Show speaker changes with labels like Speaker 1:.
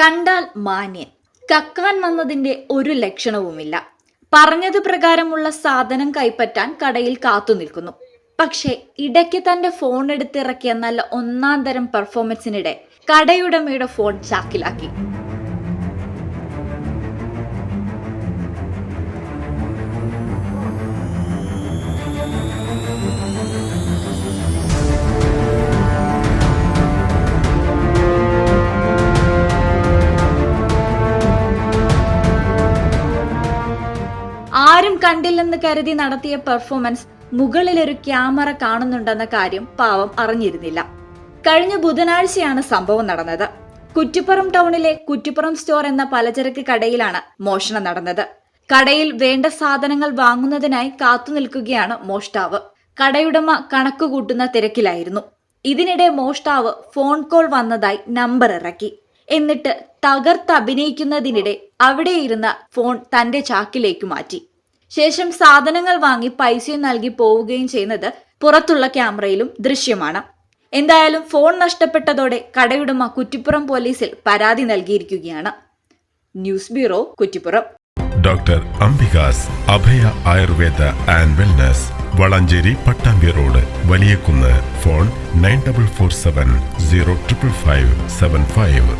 Speaker 1: കണ്ടാൽ മാന്യൻ. കക്കാൻ വന്നതിന്റെ ഒരു ലക്ഷണവുമില്ല. പറഞ്ഞത് പ്രകാരമുള്ള സാധനം കൈപ്പറ്റാൻ കടയിൽ കാത്തു നിൽക്കുന്നു. പക്ഷേ ഇടയ്ക്ക് തന്റെ ഫോൺ എടുത്തിറക്കിയ നല്ല ഒന്നാം തരം പെർഫോമൻസിനിടെ കടയുടമയുടെ ഫോൺ ചാക്കിലാക്കി. ആരും കണ്ടില്ലെന്ന് കരുതി നടത്തിയ പെർഫോമൻസ് മുകളിലൊരു ക്യാമറ കാണുന്നുണ്ടെന്ന കാര്യം പാവം അറിഞ്ഞിരുന്നില്ല. കഴിഞ്ഞ ബുധനാഴ്ചയാണ് സംഭവം നടന്നത്. കുറ്റിപ്പുറം ടൗണിലെ കുറ്റിപ്പുറം സ്റ്റോർ എന്ന പലചരക്ക് കടയിലാണ് മോഷണം നടന്നത്. കടയിൽ വേണ്ട സാധനങ്ങൾ വാങ്ങുന്നതിനായി കാത്തുനിൽക്കുകയാണ് മോഷ്ടാവ്. കടയുടമ കണക്ക് കൂട്ടുന്ന തിരക്കിലായിരുന്നു. ഇതിനിടെ മോഷ്ടാവ് ഫോൺ കോൾ വന്നതായി നമ്പർ ഇറക്കി. എന്നിട്ട് തകർത്തഭിനയിക്കുന്നതിനിടെ അവിടെ ഇരുന്ന ഫോൺ തന്റെ ചാക്കിലേക്ക് മാറ്റി. ശേഷം സാധനങ്ങൾ വാങ്ങി പൈസയും നൽകി പോവുകയും ചെയ്യുന്നത് പുറത്തുള്ള ക്യാമറയിലും ദൃശ്യമാണ്. എന്തായാലും ഫോൺ നഷ്ടപ്പെട്ടതോടെ കടയുടമ കുറ്റിപ്പുറം പോലീസിൽ പരാതി നൽകിയിരിക്കുകയാണ്. News bureau Kuttippuram.
Speaker 2: Doctor Ambika's Abhaya Ayurveda and wellness Valanchery Pattambi road Valiyakunnu phone nine double four seven zero triple five seven five.